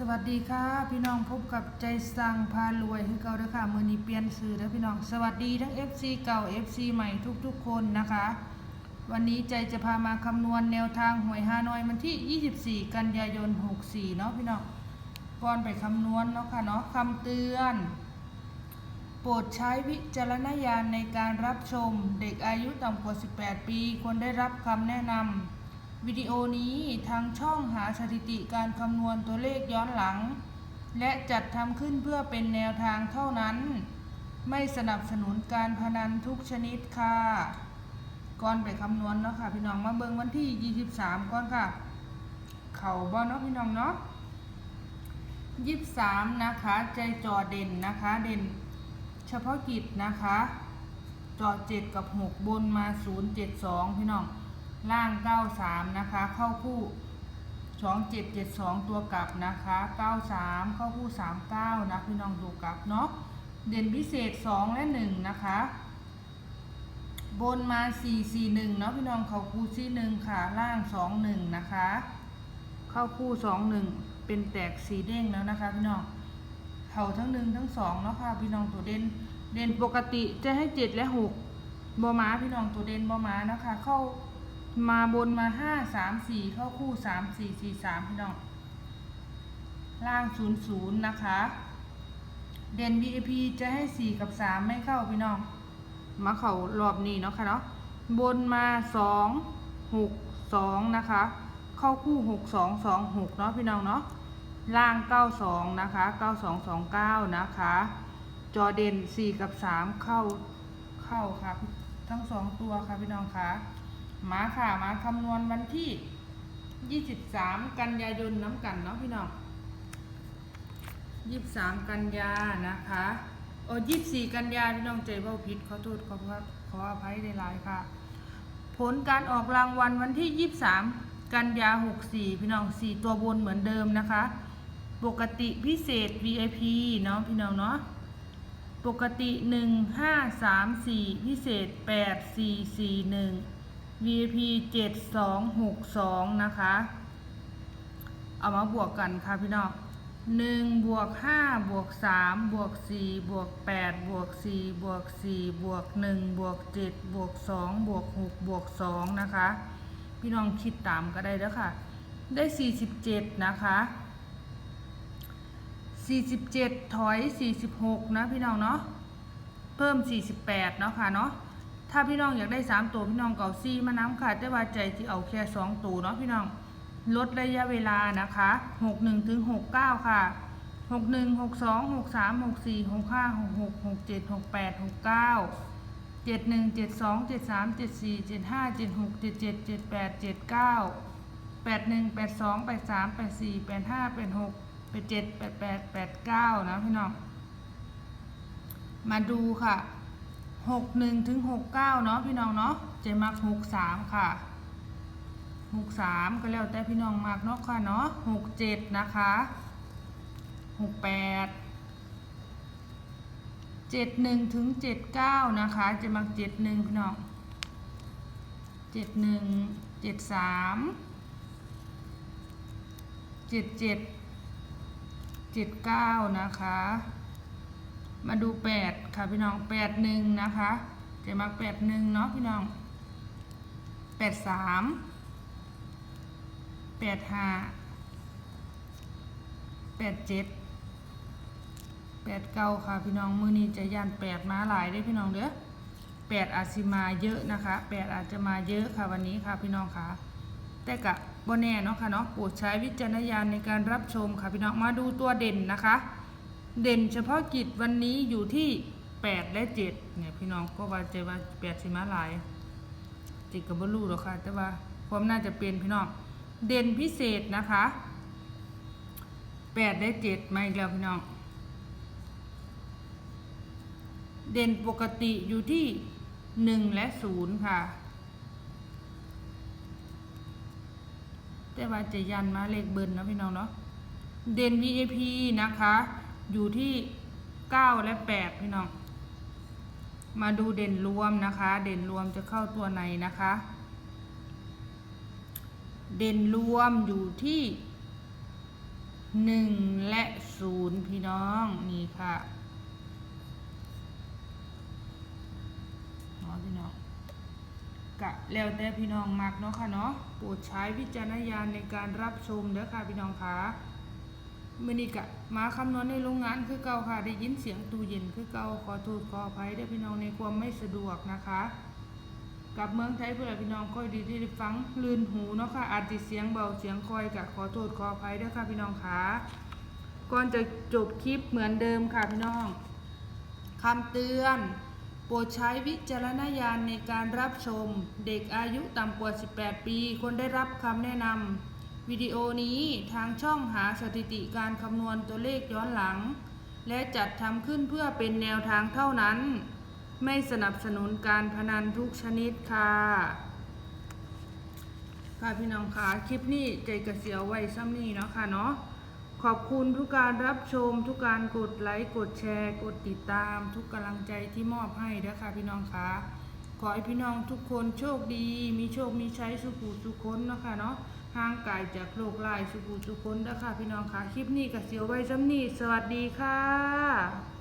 สวัสดีค่ะ พี่น้องพบกับใจสั่งพารวยคือเก่าเด้อค่ะมือนี้เปลี่ยนสื่อแล้วพี่น้องสวัสดีทั้ง FC เก่า FC ใหม่ทุกๆ คนนะคะ วันนี้ใจจะพามาคำนวณแนวทางหวยฮานอยวันที่ 24 กันยายน 64 เนาะพี่น้องก่อนไปคำนวณเนาะค่ะเนาะคำเตือน โปรดใช้วิจารณญาณในการรับชมเด็กอายุต่ำกว่า 18 ปีควรได้รับคำแนะนำ วิดีโอนี้ทางช่องหาสถิติการคำนวณตัวเลขย้อนหลัง และจัดทำขึ้นเพื่อเป็นแนวทางเท่านั้น ไม่สนับสนุนการพนันทุกชนิดค่ะก่อนไปคำนวณเนาะค่ะพี่น้องมาเบิ่งวันที่ 23 ก่อนค่ะ เข่าบอเนาะพี่น้องเนาะ23 นะคะ ใจจอเด่นนะคะ เด่นเฉพาะกิจนะคะ จอ 7 กับ 6 บนมา 072 พี่น้อง ล่าง 93 นะคะ เข้าคู่ 2772 ตัวกลับนะคะ 93 เข้าคู่ 39 นะพี่น้องดูกลับเนาะ เด่นพิเศษ 2 และ 1 นะคะ บนมา 441 เนาะพี่น้องเข้าคู่ที่1ค่ะ ล่าง 21 นะคะ เข้าคู่ 21 เป็นแตกสีเด้งแล้วนะคะพี่น้องเข่าทั้งหนึ่งทั้งสองเนาะค่ะพี่น้องตัวเด่น เด่นปกติจะให้ 7 และ 6บอมาพี่น้องตัวเด่นบอมานะคะ เข้า มาบนมาห้าสามสี่เข้าคู่สามสี่สี่สามพี่น้อง ล่างศูนย์ศูนย์นะคะ เด่น VIP จะให้สี่กับสามไม่เข้าพี่น้อง มาเข้ารอบนี้เนาะค่ะเนาะ บนมาสองหกสองนะคะ เข้าคู่หกสองสองหกเนาะพี่น้องเนาะ ล่างเก้าสองนะคะเก้าสองสองเก้านะคะ จอเด่นสี่กับสามเข้าเข้าค่ะทั้งสองตัวค่ะพี่น้องค่ะ มาค่ะมาคำนวณวันที่ 23 กันยายนน้ำกันเนาะพี่น้อง23 กันยานะคะโอ้24 กันยาพี่น้องใจเบ้าผิดขอโทษขอพระขออภัยในหลายค่ะ ผลการออกรางวัลวันที่ 23 กันยา 64 พี่น้อง 4 ตัวบนเหมือนเดิมนะคะ ปกติพิเศษ VIP เนาะพี่น้องเนาะปกติ 1 5 3 4 พิเศษ 8 VP 7 2 6 2 นะคะ เอามาบวกกันค่ะพี่น้อง1บวก5บวก3บวก4บวก8บวก4บวก4บวก1บวก7บวก2บวก6บวก2นะคะ พี่น้องคิดตามก็ได้แล้วค่ะ ได้47นะคะ47ถอย46นะพี่น้องเนาะเพิ่ม48เนาะค่ะเนาะ ถ้าพี่น้องอยากได้3ตัวพี่น้องเก่าซีมาน้ำค่ะ แต่ว่าใจที่เอาแค่2ตัวเนาะพี่น้องลดระยะเวลานะคะ61ถึง69ค่ะ61 62 63 64 65 66 67 68 69 71 72 73 74 75 76 77 78 79 81 82 83 84 85 86 87 88 89นะพี่น้อง มาดูค่ะ 61ถึง69เนาะพี่น้องเนาะเจมัก63ค่ะ63ก็แล้วแต่พี่น้องมักเนาะค่ะเนาะ67นะคะ68 71ถึง79นะคะเจมัก71พี่น้อง71 73 77 79นะคะ มาดู8ค่ะพี่น้อง81นะคะเจะมา81เนาะพี่น้อง83 85 87 89ค่ะพี่น้องมือนี้จะยัน8มาหลายได้พี่น้องเด้อ8อาจสิมาเยอะนะคะ8อาจจะมาเยอะค่ะวันนี้ค่ะพี่น้องค่ะแต่กะบ่แน่เนาะค่ะเนาะโปรดใช้วิจารณญาณในการรับชมค่ะพี่น้องมาดูตัวเด่นนะคะ เด่นเฉพาะกิจวันนี้อยู่ที่8และ7เนี่ยพี่น้องก็ว่าใจว่า8สิมาหลายจิตกับบรูหรอกค่ะ แต่ว่าความน่าจะเป็นพี่น้องเด่นพิเศษนะคะ8และ7มาอีกแล้วพี่น้อง เด่นปกติอยู่ที่1และ0ค่ะ แต่ว่าจะยันมาเลขเบิร์นนะพี่น้องเนาะเด่น VIP นะคะ อยู่ที่9และ8พี่น้อง มาดูเด่นรวมนะคะ เด่นรวมจะเข้าตัวไหนนะคะ เด่นรวมอยู่ที่หนึ่งและศูนย์พี่น้องนี่ค่ะเนาะพี่น้องกะแล้วแต่พี่น้องมักเนาะค่ะเนาะโปรดใช้วิจารณญาณในการรับชมเด้อค่ะพี่น้องค่ะ มื่อนี้กะมาคำนวณในโรงงานคือเก่าค่ะ ได้ยินเสียงตู้เย็นคือเก่าขอโทษขออภัยเด้พี่น้องในความไม่สะดวกนะคะ กับเมืองไทยเพื่อพี่น้องค่อยดีที่ได้ฟังลื่นหูเนาะค่ะอาจจะเสียงเบาเสียงคอยกะขอโทษขออภัยด้วยค่ะพี่น้องค่ะก่อนจะจบคลิปเหมือนเดิมค่ะพี่น้องคำเตือนโปรดใช้วิจารณญาณในการรับชม เด็กอายุต่ำกว่า 18 ปีควรได้รับคำแนะนำ วิดีโอนี้ทางช่องหาสถิติการคำนวณตัวเลขย้อนหลัง และจัดทำขึ้นเพื่อเป็นแนวทางเท่านั้น ไม่สนับสนุนการพนันทุกชนิดค่ะ ค่ะพี่น้องคะคลิปนี้ใจกระเสียวไว้ซ้ำนี้เนาะค่ะเนาะขอบคุณทุกการรับชม ทุกการกดไลค์กดแชร์ กดติดตาม ทุกกำลังใจที่มอบให้นะคะพี่น้องคะขอให้พี่น้องทุกคนโชคดี มีโชคมีใช้สุขุสุขคนนะคะเนาะ ห่างกายจากโรคลายสุขุสุขคนนะคะพี่น้องคะคลิปนี้กับเสียวไว้ซ้ำนี้สวัสดีค่ะ